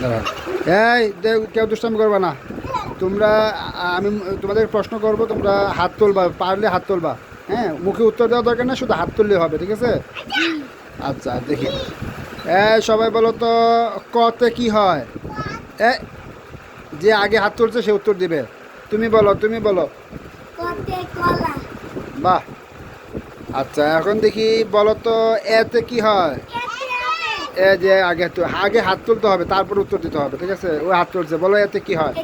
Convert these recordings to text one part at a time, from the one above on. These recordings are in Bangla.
এই দে- কেউ দুষ্টামি করবা না। তোমরা আমি তোমাদের প্রশ্ন করব তোমরা হাত তুলবা পারলে হাত তুলবা। হ্যাঁ মুখে উত্তর দেওয়া দরকার না শুধু হাত তুললে হবে ঠিক আছে? আচ্ছা দেখি। এই সবাই বলো তো কতে কি হয়? এ যে আগে হাত তুলছে সে উত্তর দিবে। তুমি বলো তুমি বলো। বাহ। আচ্ছা এখন দেখি বলো তো এতে কি হয়? এ যে আগে তো আগে হাত তুলতে হবে তারপর উত্তর দিতে হবে ঠিক আছে? ওই হাত তুলছে বলো এতে কি হয়?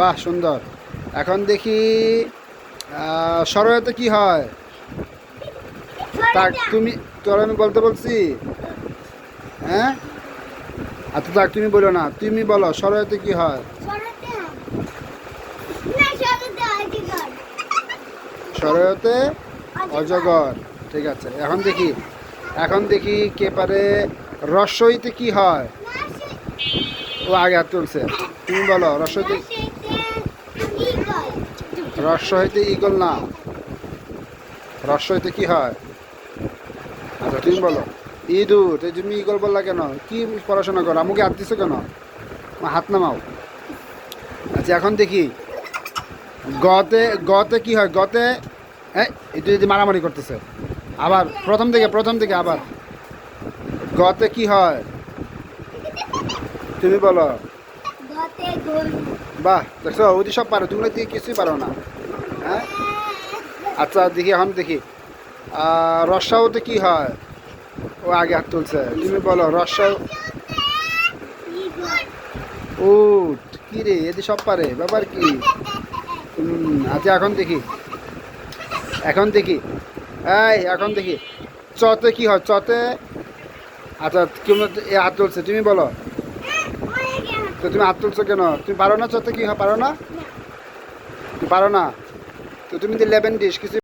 বাহ সুন্দর। এখন দেখি সরয়তে কি হয়? তাক তুমি তোর আমি বলতে বলছি? হ্যাঁ? আচ্ছা তাক তুমি বলো না তুমি বলো সরয়তে কি হয়? সরয়তে অজগর ঠিক আছে। এখন দেখি এখন দেখি কে পারে রসইতে কি হয় ও আগে হাত তুলছে তুমি বলো রসইতে রস্য হইতে ইগল না রস্য হইতে কি হয় আচ্ছা তুমি বলো ইঁদুর এই তুমি ইগল বললা কেন কি পড়াশোনা করো আমাকে হাত দিছো কেন হাত নামাও আচ্ছা এখন দেখি গতে গতে কি হয় গতে এই এটা যদি মারামারি করতেছে আবার প্রথম থেকে প্রথম থেকে আবার। গতে কি হয়? তুমি বলো। বাহ দেখছ ওদি সব পারো তুমি দিকে কিছুই পারো না। হ্যাঁ? আচ্ছা দেখি এখন দেখি। রসাওতে কি হয়? ও আগে হাত তুলছে। তুমি বলো রসাও উঠ কি রে এদি সব পারে ব্যাপার কি? আচ্ছা এখন দেখি। এখন দেখি। এই, এখন দেখি। চতে কি হয়? চতে আচ্ছা এ হাত তুলছে? তুমি বলো। তো তুমি হাত তুলছো কেন? তুমি পারো না চতে কি হয়? পারো না? তুমি পারো না? তো তুমি যদি লেবেন ডিস কিছু